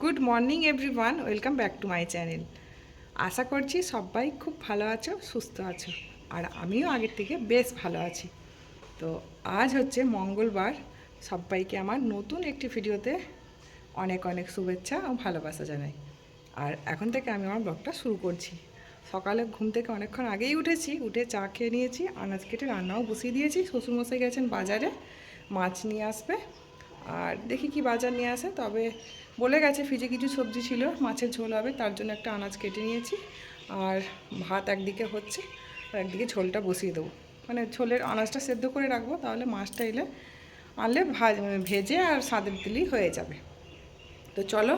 Good morning everyone welcome back to my channel আশা করছি সবাই খুব ভালো আছো, সুস্থ আছো, আর আমিও আগের থেকে বেশ ভালো আছি। তো আজ হচ্ছে মঙ্গলবার। সবাইকে আমার নতুন একটি ভিডিওতে অনেক অনেক শুভেচ্ছা ও ভালোবাসা জানাই। আর এখন থেকে আমি আমার ব্লগটা শুরু করছি। সকালে ঘুম থেকে অনেকক্ষণ আগেই উঠেছি, উঠে চা খেয়ে নিয়েছি, আনাজ কেটে রান্নাও বসিয়ে দিয়েছি। শ্বশুরমশাই গেছেন বাজারে, মাছ নিয়ে আসবে। আর দেখি কি বাজার নিয়ে আসে, তবে বলে গেছে ফ্রিজে কিছু সবজি ছিল, মাছের ঝোল হবে, তার জন্য একটা আনাজ কেটে নিয়েছি। আর ভাত একদিকে হচ্ছে, আর একদিকে ঝোলটা বসিয়ে দেবো। মানে ঝোলের আনাজটা সেদ্ধ করে রাখব, তাহলে মাছটা এলে আনলে ভাজ, ভেজে আর স্বাদের দিলেই হয়ে যাবে। তো চলো,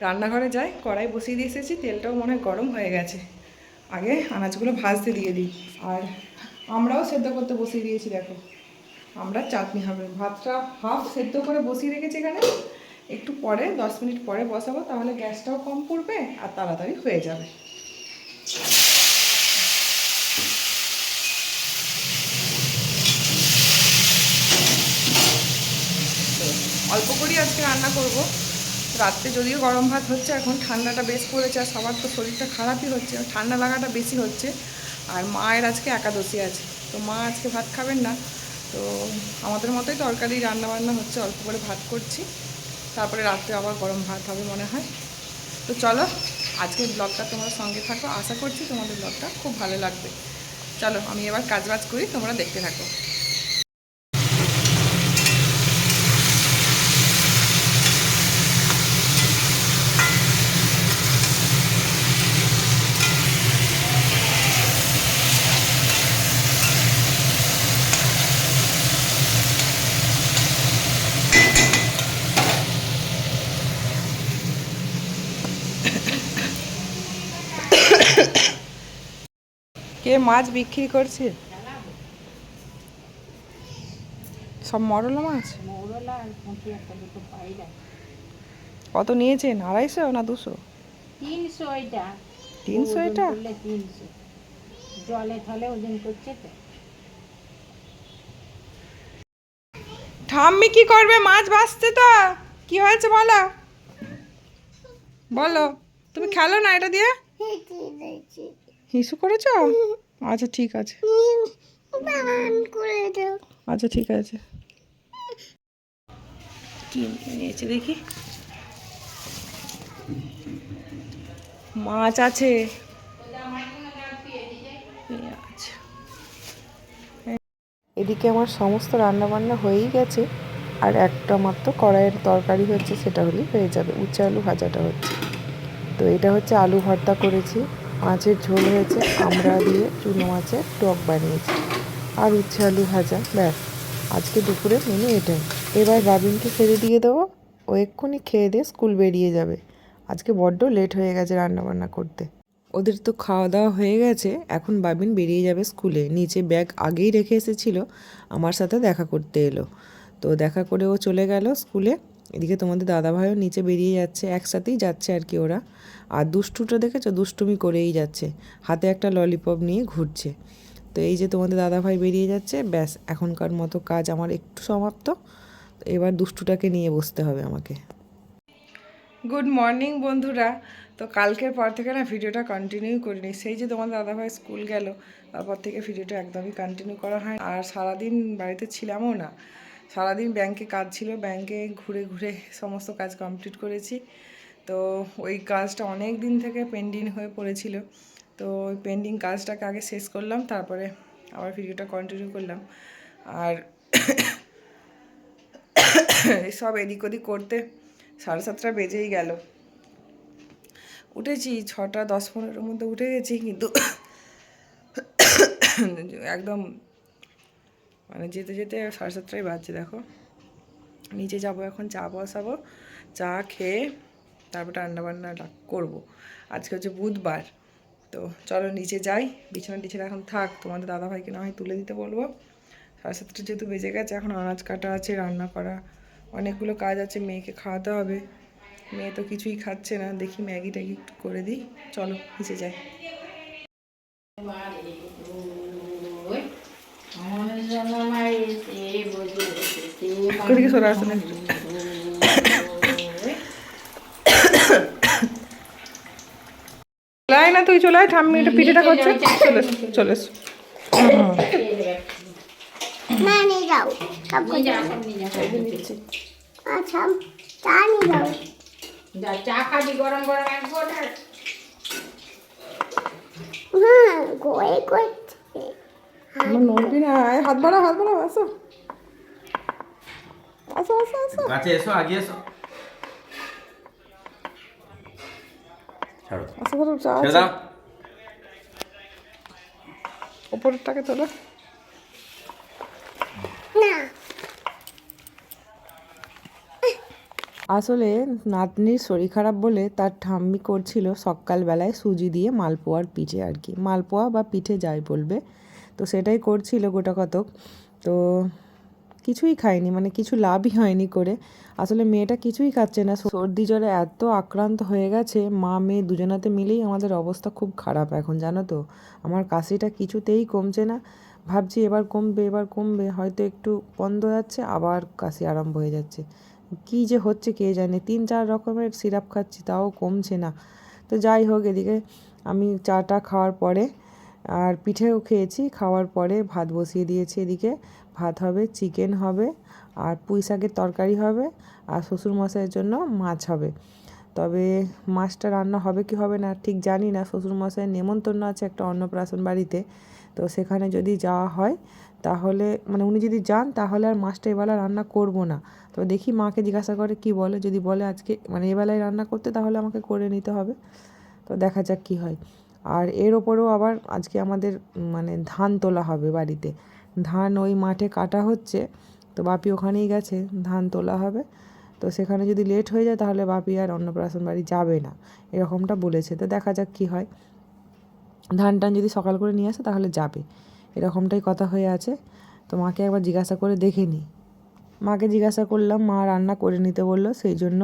রান্নাঘরে যাই, কড়াই বসিয়ে দিয়ে এসেছি, তেলটাও মনে গরম হয়ে গেছে। আগে আনাজগুলো ভাজতে দিয়ে দিই। আর আমরাও সেদ্ধ করতে বসিয়ে দিয়েছি, দেখো। আমরা চাটনি হবে, ভাতটা হাফ সেদ্ধ করে বসিয়ে রেখেছি এখানে। একটু পরে, দশ মিনিট পরে বসাবো, তাহলে গ্যাসটাও কম পড়বে আর তাড়াতাড়ি হয়ে যাবে। অল্প করেই আজকে রান্না করব। রাত্রে যদিও গরম ভাত হচ্ছে, এখন ঠান্ডাটা বেশ পড়েছে আর সবার তো শরীরটা খারাপই হচ্ছে ঠান্ডা লাগাটা বেশি হচ্ছে। আর মায়ের আজকে একাদশী আছে, তো মা আজকে ভাত খাবেন না। তো আমাদের মতোই তরকারি রান্না বান্না হচ্ছে, অল্প করে ভাত করছি। তারপরে রাত্রে আবার গরম ভাত হবে মনে হয়। তো চলো, আজকের ব্লগটা তোমার সঙ্গে থাকো। আশা করছি তোমাদের ব্লগটা খুব ভালো লাগবে। চলো, আমি এবার কাজবাজ করি, তোমরা দেখতে থাকো। কে মাছ বিক্রি করছে? সব মরলা মাছ? কত নিয়েছেন? আড়াইশো না দুশো? তিনশো এটা? তিনশো এটা তিনশো। জলে থলে ওজন করছে তো। ঠাম্মি কি করবে? মাছ ভাজতে তো। কি হয়েছে বলো? বলো। তুমি খেলো না এটা দিয়ে? হিসু করেছ? আচ্ছা ঠিক আছে। আচ্ছা ঠিক আছে। কি নিয়েছে দেখি? মাছ আছে। এদিকে আমার সমস্ত রান্না বান্না হয়েই গেছে, আর একটা মাত্র কড়াইয়ের তরকারি হচ্ছে, সেটা হলেই হয়ে যাবে উচ্চে আলু ভাজাটা হচ্ছে। তো এটা হচ্ছে আলু ভর্তা করেছি। মাছের ঝোল হয়েছে আমরা দিয়ে চুনো মাছের টক বানিয়েছি। আর উচ্ছে আলু ভাজা, ব্যাস। আজকে দুপুরে মেনু এটাই। এবার বাবিনকে ছেড়ে দিয়ে দেবো। ও এক্ষুনি খেয়ে দিয়ে স্কুল বেরিয়ে যাবে। আজকে বড্ড লেট হয়ে গেছে রান্না বান্না করতে। ওদের তো খাওয়া দাওয়া হয়ে গেছে। এখন বাবিন বেরিয়ে যাবে স্কুলে। নিচে ব্যাগ আগেই রেখে এসেছিল। আমার সাথে দেখা করতে এলো। তো দেখা করে ও চলে গেল স্কুলে। এদিকে তোমাদের দাদাভাইও নিচে বেরিয়ে যাচ্ছে, একসাথেই যাচ্ছে আর কি ওরা। আর দুষ্টুটা দেখেছ? দুষ্টুমি করেই যাচ্ছে। হাতে একটা ললিপপ নিয়ে ঘুরছে। তো এই যে তোমাদের দাদাভাই বেরিয়ে যাচ্ছে, ব্যাস, এখনকার মতো কাজ আমার একটু সমাপ্ত। এবার দুষ্টুটাকে নিয়ে বসতে হবে আমাকে। গুড মর্নিং বন্ধুরা। তো কালকের পর থেকে না ভিডিওটা কন্টিনিউ করিনি। সেই যে তোমার দাদাভাই স্কুল গেল, তারপর থেকে ভিডিওটা একদমই কন্টিনিউ করা হয় আর সারাদিন বাড়িতে ছিলামও না। সারাদিন ব্যাংকে কাজ ছিল ব্যাংকে ঘুরে ঘুরে সমস্ত কাজ কমপ্লিট করেছি। তো ওই কাজটা অনেক দিন থেকে পেন্ডিং হয়ে পড়েছিল। তো ওই পেন্ডিং কাজটাকে আগে শেষ করলাম, তারপরে আবার ভিডিওটা কন্টিনিউ করলাম। আর সব এদিক ওদিক করতে সাড়ে সাতটা বেজেই গেল। উঠেছি, ছটা দশ পনেরোর মধ্যে উঠে গেছি, কিন্তু একদম মানে যেতে যেতে সাড়ে সাতটাই বাজছে, দেখো। নিচে যাব এখন, চা বসাবো, চা খেয়ে তারপর রান্না বান্না করব। আজকে হচ্ছে বুধবার, তো চলো নিচে যাই। বিছানা টিছানা এখন থাক, তোমাদের দাদাভাইকে না হয় তুলে দিতে বলব। সাড়ে সাতটা যেহেতু বেজে গেছে, এখন আনাজ কাটা আছে, রান্না করা, অনেকগুলো কাজ আছে, মেয়েকে খাওয়াতে হবে। মেয়ে তো কিছুই খাচ্ছে না, দেখি ম্যাগি ট্যাগি করে দিই। চলো নিচে যাই। এদিকে সরে আসে নাকি চলাই না তুই চলাই ঠাম্মি এটা পিঠেটা করছে। চলে চলে চা খাবি গরম গরম এক হ্যাঁ গোয়ে করছে। আমার নড়বি না। হাত বাড়াও হাত বাড়াও আসো। আসো আসো আসো। কাছে এসো আগে এসো। ছাড়ো। আসো ধরো চা ছেড়ে ওপরেরটাকে তোলো। আসলে নাতনির শরীর খারাপ বলে তার ঠাম্মি করছিল সকালবেলায় সুজি দিয়ে মালপোয়ার পিঠে আর কি। মালপোয়া বা পিঠে যাই বলবে। তো সেটাই করছিল গোটা কতক। তো কিছুই খায়নি মানে কিছু লাভই হয়নি করে। আসলে মেয়েটা কিছুই খাচ্ছে না। সর্দি জ্বরে এত আক্রান্ত হয়ে গেছে, মা মেয়ে দুজনাতে মিলেই আমাদের অবস্থা খুব খারাপ এখন, জানো তো। আমার কাশিটা কিছুতেই কমছে না। ভাবছি এবার কমবে এবার কমবে, হয়তো একটু বন্ধ যাচ্ছে, আবার কাশি আরম্ভ হয়ে যাচ্ছে। কী যে হচ্ছে কে জানে, তিন চার রকমের সিরাপ খাচ্ছি, তাও কমছে না। তো যাই হোক, এদিকে আমি চাটা খাওয়ার পরে আর পিঠেও খেয়েছি, খাওয়ার পরে ভাত বসিয়ে দিয়েছি এদিকে। ভাত হবে চিকেন হবে, আর পুঁই শাকের তরকারি হবে, আর শ্বশুরমশাইয়ের জন্য মাছ হবে। তবে মাছটা রান্না হবে কি হবে না ঠিক জানি না, শ্বশুরমশাইয়ের নেমন্তন্ন আছে একটা অন্নপ্রাশন বাড়িতে। তো সেখানে যদি যাওয়া হয়, তাহলে মানে উনি যদি যান, তাহলে আর মাছটা এবেলা রান্না করব না। তো দেখি মাকে জিজ্ঞাসা করে কি বলে। যদি বলে আজকে মানে এবেলায় রান্না করতে, তাহলে আমাকে করে নিতে হবে। তো দেখা যাক কি হয়। আর এর ওপরেও আবার আজকে আমাদের মানে ধান তোলা হবে বাড়িতে। ধান ওই মাঠে কাটা হচ্ছে, তো বাপি ওখানেই গেছে, ধান তোলা হবে। তো সেখানে যদি লেট হয়ে যায় তাহলে বাপি আর অন্নপ্রাশন বাড়ি যাবে না, এরকমটা বলেছে। তো দেখা যাক কি হয়। ধান টান যদি সকাল করে নিয়ে আসে তাহলে যাবে, এরকমটাই কথা হয়ে আছে। তো মাকে একবার জিজ্ঞাসা করে দেখে নিই। মাকে জিজ্ঞাসা করলাম, মা রান্না করে নিতে বলল, সেই জন্য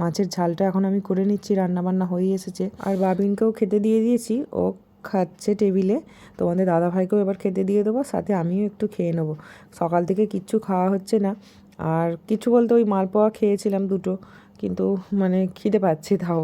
মাছের ঝালটা এখন আমি করে নিচ্ছি রান্না বান্না হয়ে এসেছে। আর বাবিনকেও খেতে দিয়ে দিয়েছি, ও খাচ্ছে টেবিলে তোমাদের দাদাভাইকেও এবার খেতে দিয়ে দেবো, সাথে আমিও একটু খেয়ে নেব। সকাল থেকে কিচ্ছু খাওয়া হচ্ছে না, আর কিছু বলতে ওই মালপোয়া খেয়েছিলাম দুটো, কিন্তু মানে খিদে পাচ্ছি তাও,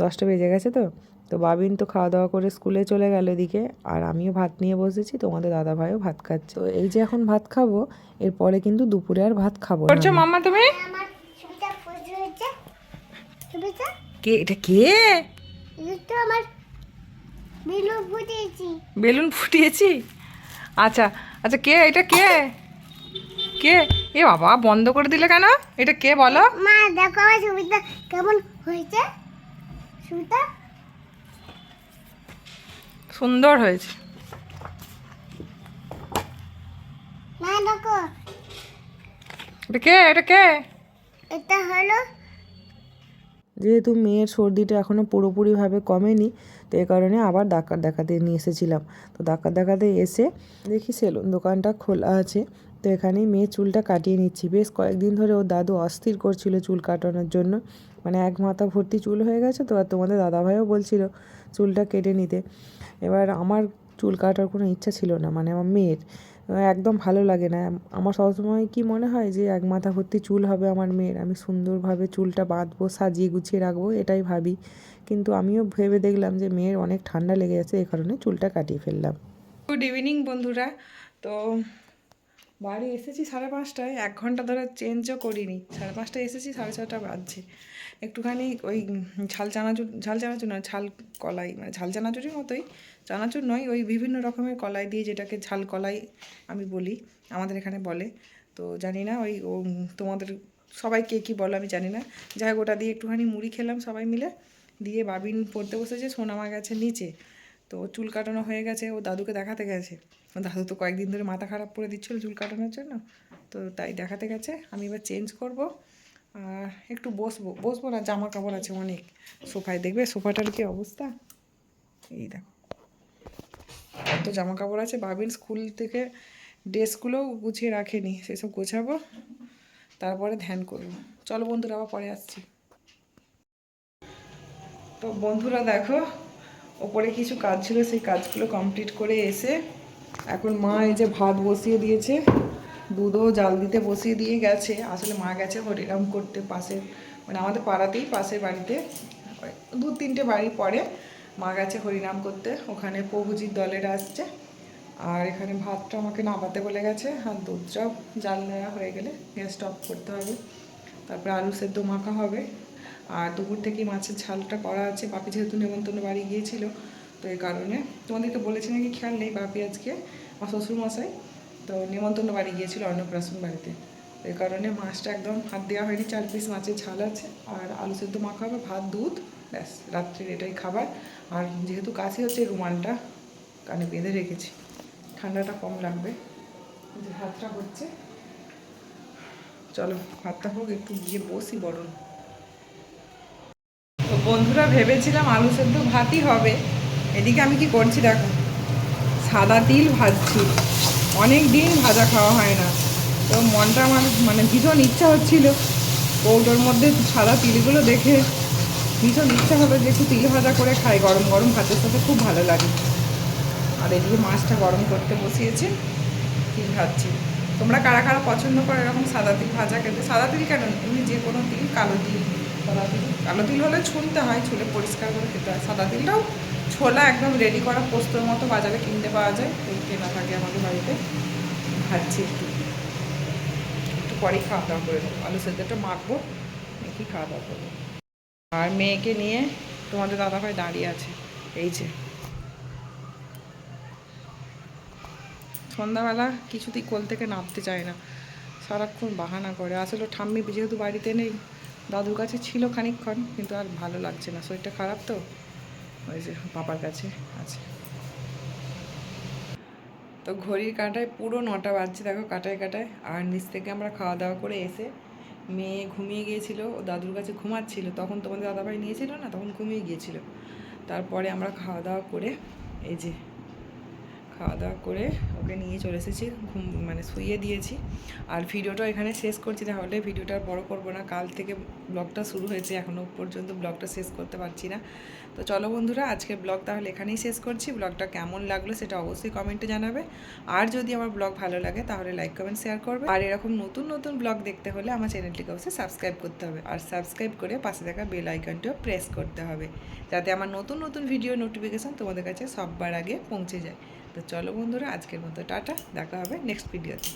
দশটা বেজে গেছে তো তো বাবিন তো খাওয়া দাওয়া করে স্কুলে চলে গেল এদিকে। আর আমিও ভাত নিয়ে বসেছি তোমাদের দাদা ভাইও ভাত খাচ্ছে। তো এই যে এখন ভাত খাব এরপরে কিন্তু দুপুরে আর ভাত খাব করছ মাম্মা তুমি? ছবিটা কে এটা কে? আমার বিলু ফুটেছি বেলুন ফুটিয়েছি? আচ্ছা আচ্ছা কে এটা কে? কে? এ বাবা বন্ধ করে দিলে কেন? এটা কে বলো? মা দেখো আমার ছবিটা কেমন হয়েছে? ছবিটা সুন্দর হয়েছে। এটা কে? এটা কে? এটা হলো যেহেতু মেয়ের সর্দিটা এখনও পুরোপুরিভাবে কমেনি তো এই কারণে আবার ডাক্তার দেখাতে নিয়ে এসেছিলাম। তো ডাক্তার দেখাতে এসে দেখি সেলুন দোকানটা খোলা আছে। তো এখানেই মেয়ের চুলটা কাটিয়ে নিচ্ছি। বেশ কয়েকদিন ধরে ওর দাদু অস্থির করছিল চুল কাটানোর জন্য। মানে এক মাথা ভর্তি চুল হয়ে গেছে তো আর তোমাদের দাদাভাইও বলছিল চুলটা কেটে নিতে। এবার আমার চুল কাটার কোনো ইচ্ছা ছিল না মানে আমার মেয়ের। একদম ভালো লাগে না। আমার সবসময় কি মনে হয় যে এক মাথা ভর্তি চুল হবে আমার মেয়ের। আমি সুন্দরভাবে চুলটা বাঁধবো, সাজিয়ে গুছিয়ে রাখব, এটাই ভাবি। কিন্তু আমিও ভেবে দেখলাম যে মেয়ের অনেক ঠান্ডা লেগে গেছে এই কারণে চুলটা কাটিয়ে ফেললাম। গুড ইভিনিং বন্ধুরা। তো বাড়ি এসেছি সাড়ে পাঁচটায়। এক ঘণ্টা ধরে চেঞ্জও করিনি। সাড়ে পাঁচটায় এসেছি, সাড়ে ছটা বাজছে। একটুখানি ওই ঝাল চানাচুর ঝাল চানাচুর নয়, ঝাল কলাই মানে ঝাল চানাচুরের মতোই। চানাচুর নয়, ওই বিভিন্ন রকমের কলাই দিয়ে যেটাকে ঝাল কলাই আমি বলি, আমাদের এখানে বলে। তো জানি না ওই, ও তোমাদের সবাই কে কী বলো আমি জানি না। যাই হোক, ওটা দিয়ে একটুখানি মুড়ি খেলাম সবাই মিলে। দিয়ে বাবিন পড়তে বসেছে সোনামা গেছে নিচে। তো চুল কাটানো হয়ে গেছে, ও দাদুকে দেখাতে গেছে। দাদু তো কয়েকদিন ধরে মাথা খারাপ করে দিচ্ছিল চুল কাটানোর জন্য। তো তাই দেখাতে গেছে, আমি এবার চেঞ্জ করব। আর একটু বসবো বসবো না জামা কাপড় আছে অনেক। সোফায় দেখবে, সোফাটার কি অবস্থা? এই দেখো। কত জামা কাপড় আছে বাবিন স্কুল থেকে ড্রেসগুলোও গুছিয়ে রাখেনি, সেসব গোছাবো, তারপরে ধ্যান করব। চলো বন্ধুরা, আবার পরে আসছি। তো বন্ধুরা, দেখো, ওপরে কিছু কাজ ছিল, সেই কাজগুলো কমপ্লিট করে এসে এখন মা এই যে ভাত বসিয়ে দিয়েছে। দুধও জাল দিতে বসিয়ে দিয়ে গেছে। আসলে মা গেছে হরিরাম করতে পাশে মানে আমাদের পাড়াতেই পাশের বাড়িতে, দু তিনটে বাড়ি পরে মা গেছে হরিনাম করতে। ওখানে প্রভুজির দলের আসছে। আর এখানে ভাতটা আমাকে নামাতে বলে গেছে। আর দুধটাও জাল নেওয়া হয়ে গেলে গ্যাস অফ করতে হবে। তারপরে আলু সেদ্ধ মাখা হবে। আর দুপুর থেকেই মাছের ঝালটা করা আছে। বাপি যেহেতু নেমন্তন্ন বাড়ি গিয়েছিল, তো এই কারণে তোমাদেরকে বলেছি নাকি খেয়াল নেই বাপি আজকে, আমার শ্বশুরমশাই। তো নিমন্ত্রণ বাড়ি গিয়েছিল অন্নপ্রাশন বাড়িতে। এই কারণে মাছটা একদম হাত দেওয়া হয়নি, চার পিস মাছের ঝাল আছে। আর আলু সেদ্ধ মাখা হবে, ভাত, দুধ, ব্যাস, রাত্রির এটাই খাবার। আর যেহেতু কাছে হচ্ছে রুমালটা, কানে বেঁধে রেখেছি। ঠান্ডাটা কম লাগবে। যে ভাতটা হচ্ছে। চলো, ভাতটা হোক, একটু গিয়ে বসি বরং। তো বন্ধুরা, ভেবেছিলাম আলু সেদ্ধ ভাতই হবে। এদিকে আমি কি করছি দেখো, সাদা তিল ভাজছি। অনেক দিন ভাজা খাওয়া হয় না। তো মনটা আমার মানে ভীষণ ইচ্ছা হচ্ছিল। কৌটোর মধ্যে সাদা তিলগুলো দেখে ভীষণ ইচ্ছা হবে যে একটু তিল ভাজা করে খাই। গরম গরম ভাতের সাথে খুব ভালো লাগে। আর এদিকে মাছটা গরম করতে বসিয়েছি। তিল ভাজছি। তোমরা কারা কারা পছন্দ করো এরকম সাদা তিল ভাজা খেতে? সাদা তিল কেন? তুমি যে কোনো তিল, কালো তিল, সাদা তিল। কালো তিল হলে ছুলতে হয়, ছুলে পরিষ্কার করে খেতে হয়। সাদা তিলটাও ছোলা একদম রেডি করা পোস্তর মতো বাজারে কিনতে পাওয়া যায়। ওই কেনা থাকে আমাদের বাড়িতে। ভাজছি একটু। একটু পরেই খাওয়া দাওয়া করে দেবো আলু সেদ্ধটা মাখবো, মেখে খাওয়া দাওয়া করব। আর মেয়েকে নিয়ে তোমাদের দাদাভাই দাঁড়িয়ে আছে। এই যে। সন্ধ্যাবেলা কিছুতেই কোল থেকে নামতে চায় না। সারাক্ষণ বাহানা করে। আসলে ঠাম্মি যেহেতু বাড়িতে নেই, দাদুর কাছে ছিল খানিকক্ষণ, কিন্তু আর ভালো লাগছে না। শরীরটা খারাপ তো? ওই যে পাপার কাছে আছে। তো ঘড়ির কাঁটায় পুরো নটা বাজছে, দেখো কাটায় কাটায়। আর নিচ থেকে আমরা খাওয়া দাওয়া করে এসে মেয়ে ঘুমিয়ে গিয়েছিল, ও দাদুর কাছে ঘুমাচ্ছিল। তখন তোমাদের দাদাভাই নিয়েছিল না? তখন ঘুমিয়ে গিয়েছিল। তারপরে আমরা খাওয়া দাওয়া করে এই যে খাওয়া দাওয়া করে ওকে নিয়ে চলে এসেছি, ঘুম মানে শুইয়ে দিয়েছি। আর ভিডিওটা এখানে শেষ করছি, তাহলে ভিডিওটা বড় করব না। কাল থেকে ব্লগটা শুরু হয়েছে এখনও পর্যন্ত ব্লগটা শেষ করতে পারছি না। তো চলো বন্ধুরা, আজকের ব্লগ তাহলে এখানেই শেষ করছি। ব্লগটা কেমন লাগল সেটা অবশ্যই কমেন্টে জানাবে। আর যদি আমার ব্লগ ভালো লাগে, তাহলে লাইক, কমেন্ট, শেয়ার করবে। আর এরকম নতুন নতুন ব্লগ দেখতে হলে আমার চ্যানেলটিকে অবশ্যই সাবস্ক্রাইব করতে হবে। আর সাবস্ক্রাইব করে পাশে থাকা বেল আইকনটিও প্রেস করতে হবে, যাতে আমার নতুন নতুন ভিডিও নোটিফিকেশান তোমাদের কাছে সববার আগে পৌঁছে যায়। তো চলো বন্ধুরা আজকের মতো টাটা দেখা হবে নেক্সট ভিডিওতে